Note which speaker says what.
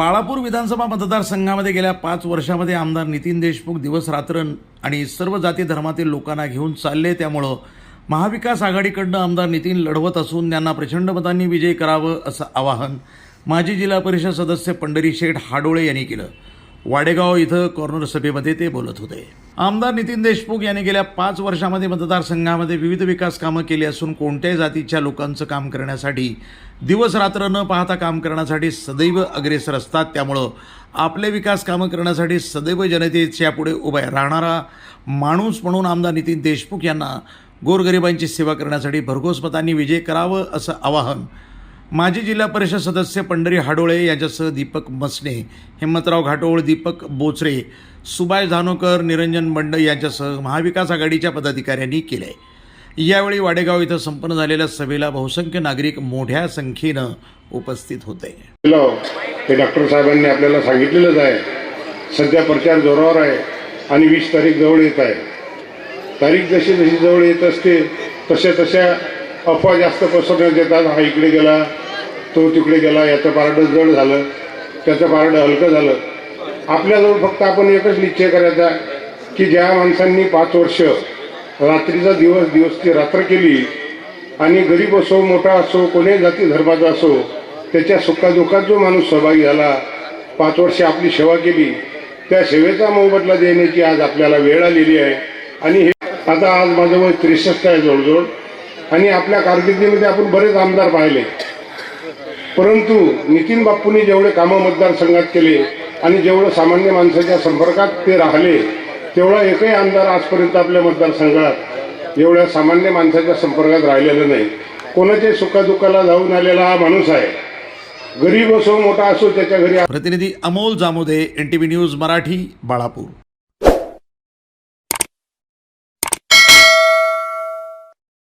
Speaker 1: बाळापूर विधानसभा मतदारसंघामध्ये गेल्या पाच वर्षामध्ये आमदार नितीन देशमुख दिवस रात्र आणि सर्व जाती धर्मातील लोकांना घेऊन चालले. त्यामुळं महाविकास आघाडीकडनं आमदार नितीन लढवत असून त्यांना प्रचंड मतांनी विजय करावं असं आवाहन माजी जिल्हा परिषद सदस्य पंढरी शेठ हाडोळे यांनी केलं. वाडेगाव इथं कॉर्नर सभेमध्ये ते बोलत होते. आमदार नितीन देशमुख यांनी गेल्या पाच वर्षामध्ये मतदारसंघामध्ये विविध विकास कामं केली असून कोणत्याही जातीच्या लोकांचं काम करण्यासाठी दिवस रात्र न पाहता काम करण्यासाठी सदैव अग्रेसर असतात. त्यामुळं आपले विकास कामं करण्यासाठी सदैव जनतेच्या पुढे उभा राहणारा माणूस म्हणून आमदार नितीन देशमुख यांना गोरगरिबांची सेवा करण्यासाठी भरघोस मतांनी विजय करावं असं आवाहन माजी जिल्हा परिषद सदस्य पंढरी हाडोळे यांच्यासह दीपक मसने हिम्मतराव घाटोळ दीपक बोचरे सुभाष धानोकर निरंजन बंड यांच्यासह महाविकास आघाडीच्या पदाधिकाऱ्यांनी केले यावेळी वाडेगाव इथं संपन्न झालेल्या सभेला बहुसंख्य नागरिक मोठ्या संख्येनं उपस्थित होते.
Speaker 2: ते डॉक्टर साहेबांनी आपल्याला सांगितलेलंच आहे. सध्या प्रचार जोरावर आहे आणि वीस तारीख जवळ येत आहे. तारीख जशी जशी जवळ येत असते तशा तशा अफवा जास्त पसरण्यात येतात. हा इकडे गेला तो तिकडे गेला याचं पारडं जड झालं त्याचं पारडं हलकं झालं. आपल्याजवळ फक्त आपण एकच निश्चय करायचा की ज्या माणसांनी पाच वर्ष रात्रीचा दिवस दिवसची रात्र केली आणि गरीब असो मोठा असो कोणीही जाती धर्माचा असो त्याच्या सुखादुखात जो माणूस सहभागी झाला पाच वर्षे आपली सेवा केली त्या सेवेचा मोबदला देण्याची आज आपल्याला वेळ आलेली आहे. आणि हे आता आज माझं वय त्रेसष्ट आहे जवळजवळ आणि आपल्या कारकिर्दीमध्ये आपण बरेच आमदार पाहिले. परंतु नितीन बाप्पूंनी जेवढे कामं मतदारसंघात केले आणि जेवढं सामान्य माणसाच्या संपर्कात ते राहिले तेवढा एकही आमदार आजपर्यंत आपल्या मतदारसंघात एवढ्या सामान्य माणसाच्या संपर्कात राहिलेलं नाही. कोणाच्या सुखादुखाला जाऊन आलेला हा माणूस आहे. गरीब असो मोठा असो त्याच्या घरी
Speaker 1: प्रतिनिधी Amol Jamode N T V news Marathi Balapur.